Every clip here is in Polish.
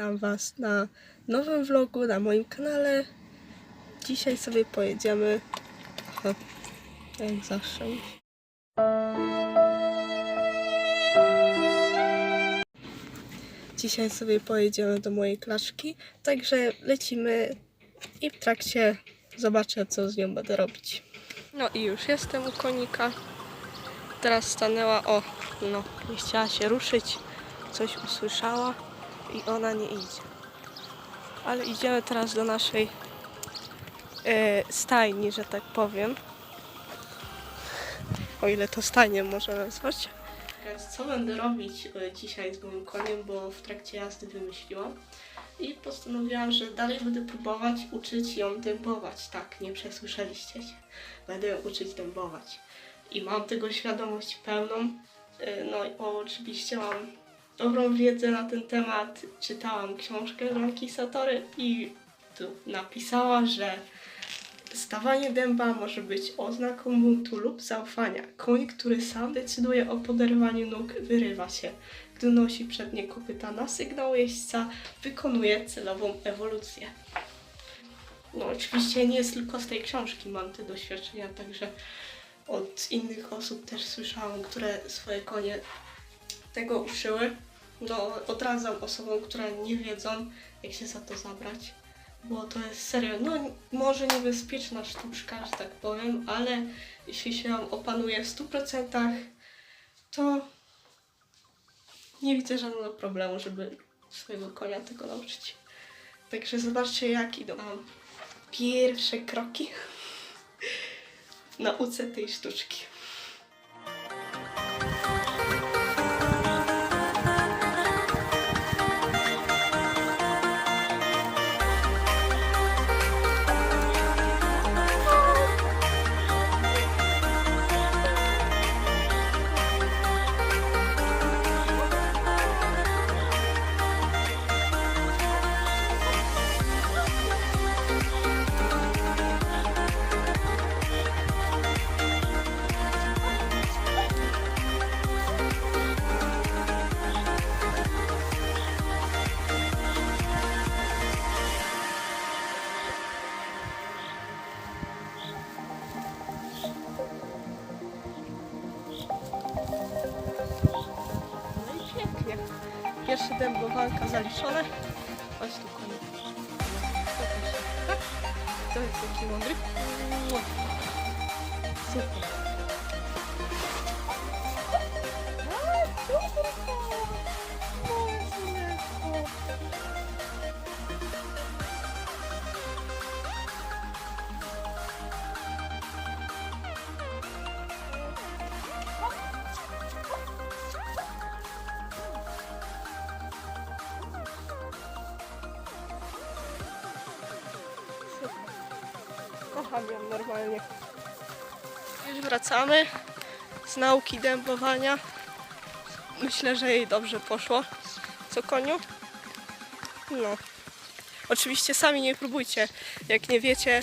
Witam Was na nowym vlogu na moim kanale. Dzisiaj sobie pojedziemy. Jak zawsze. Dzisiaj sobie pojedziemy do mojej klaczki, także lecimy i w trakcie zobaczę, co z nią będę robić. No i już jestem u konika. Teraz stanęła, o, no, nie chciała się ruszyć, coś usłyszała i ona nie idzie. Ale idziemy teraz do naszej e, stajni, że tak powiem. O ile to stajnię można nazwać. Co będę robić e, dzisiaj z moim koniem, bo w trakcie jazdy wymyśliłam. I postanowiłam, że dalej będę próbować uczyć ją dębować. Tak, nie przesłyszeliście się. Będę ją uczyć dębować. I mam tego świadomość pełną. E, No i oczywiście mam dobrą wiedzę na ten temat. Czytałam książkę Blanki Satory i tu napisała, że stawanie dęba może być oznaką buntu lub zaufania. Koń, który sam decyduje o poderwaniu nóg, wyrywa się. Gdy nosi przednie kopyta na sygnał jeźdźca, wykonuje celową ewolucję. No oczywiście nie jest tylko z tej książki, mam te doświadczenia, także od innych osób też słyszałam, które swoje konie tego uczyły. No, odradzam osobom, które nie wiedzą, jak się za to zabrać, bo to jest serio, no może niebezpieczna sztuczka, że tak powiem, ale jeśli się ją opanuje w 100%, to nie widzę żadnego problemu, żeby swojego konia tego nauczyć. Także zobaczcie, jak idą pierwsze kroki w nauce tej sztuczki. Pierwsze dębowanka zaliczone. Chodź tu konie. Pokaż się. Tak? To jest taki mądry. Ua. Super. Ją normalnie. Już wracamy z nauki dębowania. Myślę, że jej dobrze poszło. Co koniu? No. Oczywiście sami nie próbujcie. Jak nie wiecie,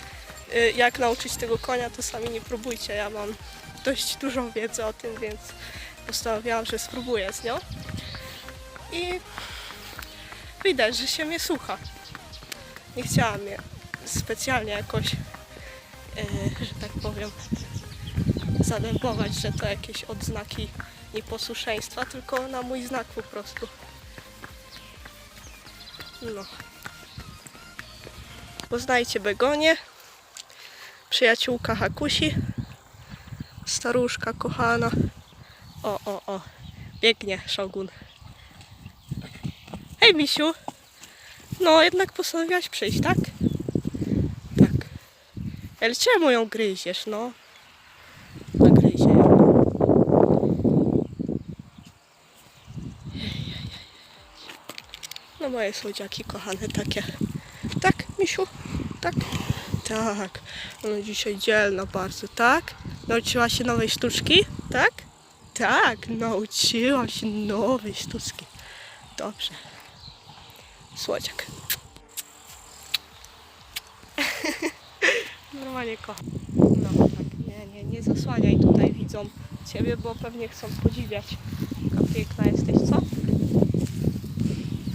y, jak nauczyć tego konia, to sami nie próbujcie. Ja mam dość dużą wiedzę o tym, więc postanowiłam, że spróbuję z nią. I widać, że się mnie słucha. Nie chciałam mnie specjalnie jakoś, że tak powiem, zadębować, że to jakieś odznaki nieposłuszeństwa, tylko na mój znak po prostu. No. Poznajcie Begonię, przyjaciółka Hakusi, staruszka kochana. O, o, o, biegnie Shogun. Hej, misiu! No, jednak postanowiłaś przyjść? Tak. Ale czemu ją gryziesz, no? No gryzie ją. No moje słodziaki kochane takie. Tak, misiu? Tak? Tak. Ona dzisiaj dzielna bardzo, tak? Nauczyła się nowej sztuczki? Tak? Tak, nauczyła się nowej sztuczki. Dobrze. Słodziak. Normalnie kocham. No tak, nie, nie, nie zasłaniaj tutaj widzą Ciebie, bo pewnie chcą podziwiać. Jaka piękna jesteś, co?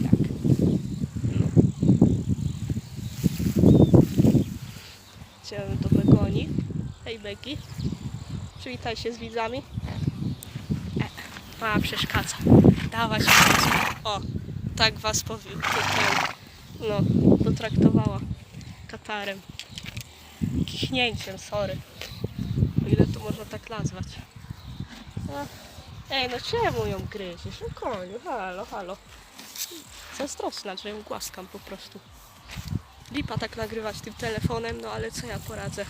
Tak. Idziemy do Begoni. Hej Begi. Przywitaj się z widzami. E, przeszkadza. Dawać. O, tak was powiem. No, potraktowała katarem. Kichnięciem, sorry. O ile to można tak nazwać. A, Ej, no czemu ją gryziesz? No koniu, halo, halo. Zazdrosna, że ją głaskam po prostu. Lipa tak nagrywać tym telefonem, no ale co ja poradzę?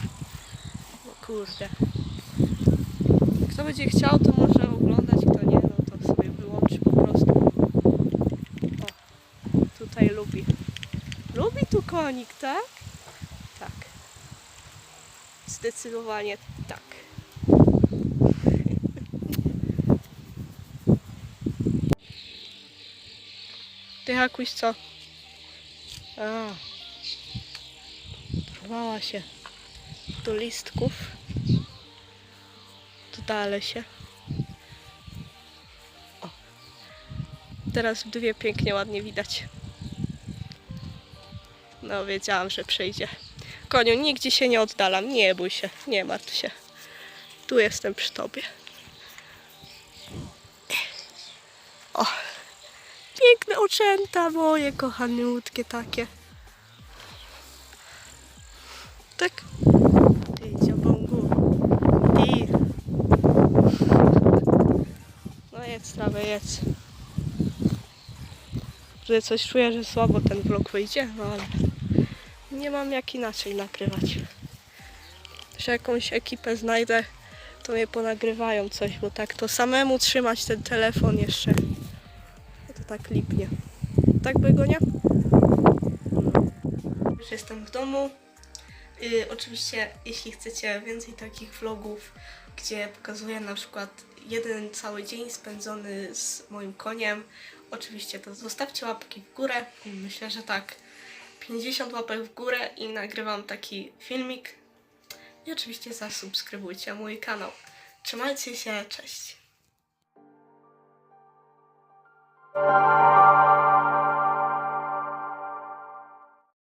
No kurde. Kto będzie chciał, to może oglądać, kto nie, no to sobie wyłączy po prostu. O, tutaj lubi. Lubi tu konik? Tak. Zdecydowanie tak. Ty Hakuś co? A. Trwała się do listków. Tu dalej się. O. Teraz dwie pięknie, ładnie widać. No, wiedziałam, że przyjdzie. Koniu, nigdzie się nie oddalam. Nie bój się, nie martw się. Tu jestem przy tobie. O. Piękne oczęta moje, kochaniutkie takie. Tak? No jedz, trawę, jedz. Że coś czuję, że słabo ten vlog wyjdzie, no ale nie mam jak inaczej nagrywać. Że jakąś ekipę znajdę, to mnie ponagrywają coś, bo tak to samemu trzymać ten telefon jeszcze, to tak lipnie. Tak by go nie? Już jestem w domu. Y, oczywiście, jeśli chcecie więcej takich vlogów, gdzie pokazuję na przykład jeden cały dzień spędzony z moim koniem, oczywiście to zostawcie łapki w górę. Myślę, że tak 50 łapek w górę i nagrywam taki filmik. I oczywiście zasubskrybujcie mój kanał. Trzymajcie się, cześć!